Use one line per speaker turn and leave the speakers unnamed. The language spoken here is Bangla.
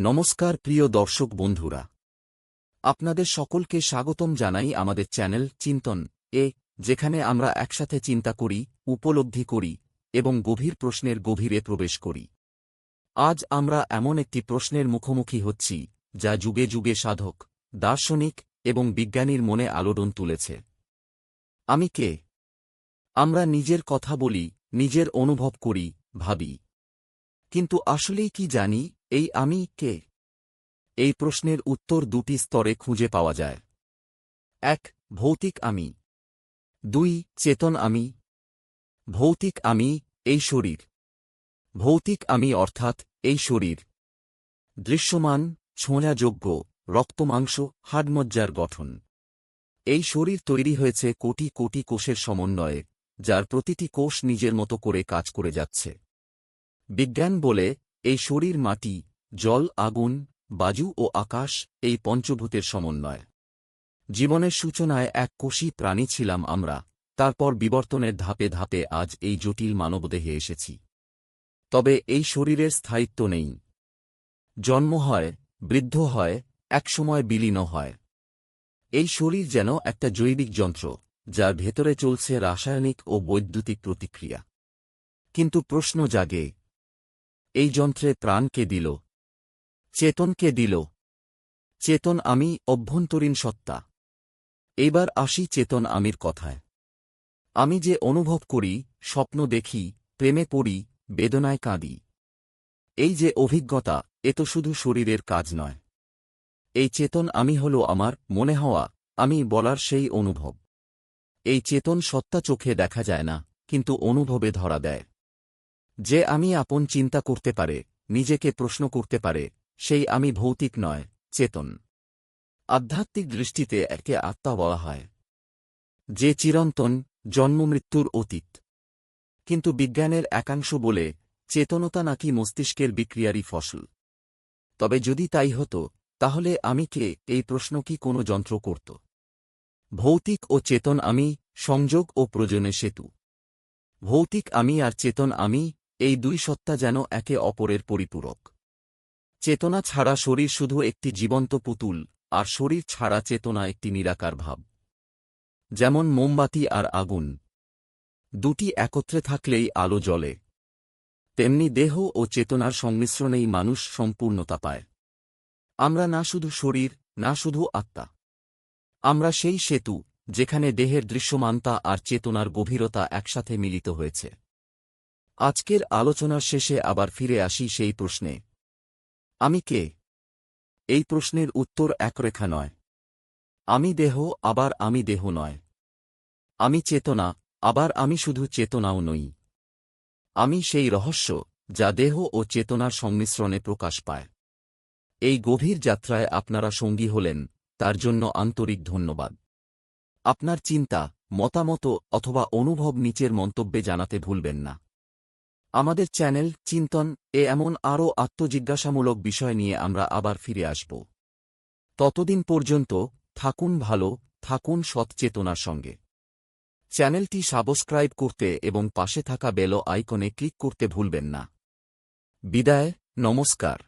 নমস্কার প্রিয় দর্শক বন্ধুরা। আপনাদের সকলকে স্বাগতম জানাই আমাদের চ্যানেল চিন্তন এ, যেখানে আমরা একসাথে চিন্তা করি, উপলব্ধি করি এবং গভীর প্রশ্নের গভীরে প্রবেশ করি। আজ আমরা এমন একটি প্রশ্নের মুখোমুখি হচ্ছি, যা যুগে যুগে সাধক, দার্শনিক এবং বিজ্ঞানীর মনে আলোড়ন তুলেছে। আমি কে? আমরা নিজের কথা বলি, নিজের অনুভব করি, ভাবি। কিন্তু আসলেই কি জানি এই আমি কে? এই প্রশ্নের উত্তর দুটি স্তরে খুঁজে পাওয়া যায়। এক, ভৌতিক আমি। দুই, চেতন আমি। ভৌতিক আমি, এই শরীর। ভৌতিক আমি অর্থাৎ এই শরীর। দৃশ্যমান, ছোঁয়াযোগ্য, রক্তমাংস, হাডমজ্জার গঠন। এই শরীর তৈরি হয়েছে কোটি কোটি কোষের সমন্বয়ে, যার প্রতিটি কোষ নিজের মতো করে কাজ করে যাচ্ছে। বিজ্ঞান বলে এই শরীর মাটি, জল, আগুন, বাজু ও আকাশ এই পঞ্চভূতের সমন্বয়। জীবনের সূচনায় এক কোষী প্রাণী ছিলাম আমরা, তারপর বিবর্তনের ধাপে ধাপে আজ এই জটিল মানবদেহে এসেছি। তবে এই শরীরের স্থায়িত্ব নেই। জন্ম হয়, বৃদ্ধ হয়, একসময় বিলীন হয়। এই শরীর যেন একটা জৈবিক যন্ত্র, যার ভেতরে চলছে রাসায়নিক ও বৈদ্যুতিক প্রতিক্রিয়া। কিন্তু প্রশ্ন জাগে এই যন্ত্রে প্রাণকে দিল। চেতনকে দিল। চেতন আমি, অভ্যন্তরীণ সত্তা। এইবার আসি চেতন আমির কথায়। আমি যে অনুভব করি, স্বপ্ন দেখি, প্রেমে পড়ি, বেদনায় কাঁদি। এই যে অভিজ্ঞতা, এ তো শুধু শরীরের কাজ নয়। এই চেতন আমি হল আমার, মনে হওয়া, আমি বলার সেই অনুভব। এই চেতন সত্তা চোখে দেখা যায় না, কিন্তু অনুভবে ধরা দেয়। যে আমি আপন চিন্তা করতে পারে, নিজেকে প্রশ্ন করতে পারে, সেই আমি ভৌতিক নয়, চেতন। আধ্যাত্মিক দৃষ্টিতে একে আত্মা বলা হয়। যে চিরন্তন জন্মমৃত্যুর অতীত। কিন্তু বিজ্ঞানের একাংশ বলে, চেতনতা নাকি মস্তিষ্কের বিক্রিয়ারই ফসল। তবে যদি তাই হতো, তাহলে আমি কে, এই প্রশ্ন কি কোনো যন্ত্র করত? ভৌতিক ও চেতন আমি, সংযোগ ও প্রয়োজনে সেতু। ভৌতিক আমি আর চেতন আমি এই দুই সত্তা যেন একে অপরের পরিপূরক। চেতনা ছাড়া শরীর শুধু একটি জীবন্ত পুতুল, আর শরীর ছাড়া চেতনা একটি নিরাকার ভাব। যেমন মোমবাতি আর আগুন। দুটি একত্রে থাকলেই আলো জ্বলে। তেমনি দেহ ও চেতনার সংমিশ্রণেই মানুষ সম্পূর্ণতা পায়। আমরা না শুধু শরীর, না শুধু আত্মা। আমরা সেই সেতু, যেখানে দেহের দৃশ্যমানতা আর চেতনার গভীরতা একসাথে মিলিত হয়েছে। আজকের আলোচনার শেষে আবার ফিরে আসি সেই প্রশ্নে। আমি কে? এই প্রশ্নের উত্তর একরেখা নয়। আমি দেহ, আবার আমি দেহ নয়। আমি চেতনা, আবার আমি শুধু চেতনাও নই। আমি সেই রহস্য, যা দেহ ও চেতনার সংমিশ্রণে প্রকাশ পায়। এই গভীর যাত্রায় আপনারা সঙ্গী হলেন, তার জন্য আন্তরিক ধন্যবাদ। আপনার চিন্তা, মতামত অথবা অনুভব নিচের মন্তব্যে জানাতে ভুলবেন না। আমাদের চ্যানেল চিন্তন এ এমন আরও আত্মজিজ্ঞাসামূলক বিষয় নিয়ে আমরা আবার ফিরে আসব। ততদিন পর্যন্ত থাকুন ভালো, থাকুন সৎচেতনার সঙ্গে। চ্যানেলটি সাবস্ক্রাইব করতে এবং পাশে থাকা বেল আইকনে ক্লিক করতে ভুলবেন না। বিদায়, নমস্কার।